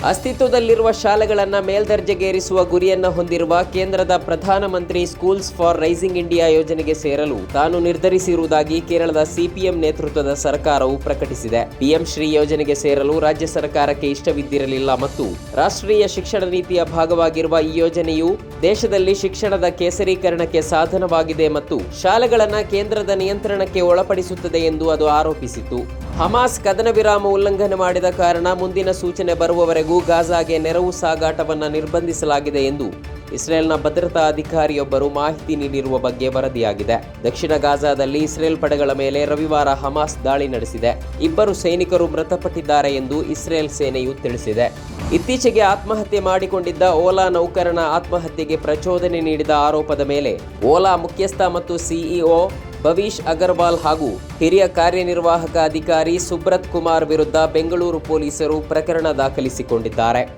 ಅಸ್ತಿತ್ವದಲ್ಲಿರುವ ಶಾಲೆಗಳನ್ನು ಮೇಲ್ದರ್ಜೆಗೇರಿಸುವ ಗುರಿಯನ್ನು ಹೊಂದಿರುವ ಕೇಂದ್ರದ ಪ್ರಧಾನಮಂತ್ರಿ ಸ್ಕೂಲ್ಸ್ ಫಾರ್ ರೈಸಿಂಗ್ ಇಂಡಿಯಾ ಯೋಜನೆಗೆ ಸೇರಲು ತಾನು ನಿರ್ಧರಿಸಿರುವುದಾಗಿ ಕೇರಳದ ಸಿಪಿಎಂ ನೇತೃತ್ವದ ಸರ್ಕಾರವು ಪ್ರಕಟಿಸಿದೆ. ಪಿಎಂ ಶ್ರೀ ಯೋಜನೆಗೆ ಸೇರಲು ರಾಜ್ಯ ಸರ್ಕಾರಕ್ಕೆ ಇಷ್ಟವಿದ್ದಿರಲಿಲ್ಲ ಮತ್ತು ರಾಷ್ಟ್ರೀಯ ಶಿಕ್ಷಣ ನೀತಿಯ ಭಾಗವಾಗಿರುವ ಈ ಯೋಜನೆಯು ದೇಶದಲ್ಲಿ ಶಿಕ್ಷಣದ ಕೇಸರೀಕರಣಕ್ಕೆ ಸಾಧನವಾಗಿದೆ ಮತ್ತು ಶಾಲೆಗಳನ್ನು ಕೇಂದ್ರದ ನಿಯಂತ್ರಣಕ್ಕೆ ಒಳಪಡಿಸುತ್ತದೆ ಎಂದು ಅದು ಆರೋಪಿಸಿತು ಹಮಾಸ್ ಕದನ ವಿರಾಮ ಉಲ್ಲಂಘನೆ ಮಾಡಿದ ಕಾರಣ ಮುಂದಿನ ಸೂಚನೆ ಬರುವವರೆಗೂ ಗಾಜಾಗೆ ನೆರವು ಸಾಗಾಟವನ್ನು ನಿರ್ಬಂಧಿಸಲಾಗಿದೆ ಎಂದು ಇಸ್ರೇಲ್ನ ಭದ್ರತಾ ಅಧಿಕಾರಿಯೊಬ್ಬರು ಮಾಹಿತಿ ನೀಡಿರುವ ಬಗ್ಗೆ ವರದಿಯಾಗಿದೆ. ದಕ್ಷಿಣ ಗಾಜಾದಲ್ಲಿ ಇಸ್ರೇಲ್ ಪಡೆಗಳ ಮೇಲೆ ರವಿವಾರ ಹಮಾಸ್ ದಾಳಿ ನಡೆಸಿದೆ. ಇಬ್ಬರು ಸೈನಿಕರು ಮೃತಪಟ್ಟಿದ್ದಾರೆ ಎಂದು ಇಸ್ರೇಲ್ ಸೇನೆಯು ತಿಳಿಸಿದೆ. ಇತ್ತೀಚೆಗೆ ಆತ್ಮಹತ್ಯೆ ಮಾಡಿಕೊಂಡಿದ್ದ ಓಲಾ ನೌಕರನ ಆತ್ಮಹತ್ಯೆಗೆ ಪ್ರಚೋದನೆ ನೀಡಿದ ಆರೋಪದ ಮೇಲೆ ಓಲಾ ಮುಖ್ಯಸ್ಥ ಮತ್ತು ಸಿಇಒ ಭವೀಶ್ ಅಗರ್ವಾಲ್ ಹಾಗೂ ಹಿರಿಯ ಕಾರ್ಯನಿರ್ವಾಹಕ ಅಧಿಕಾರಿ ಸುಬ್ರತ್ ಕುಮಾರ್ ವಿರುದ್ಧ ಬೆಂಗಳೂರು ಪೊಲೀಸರು ಪ್ರಕರಣ ದಾಖಲಿಸಿಕೊಂಡಿದ್ದಾರೆ.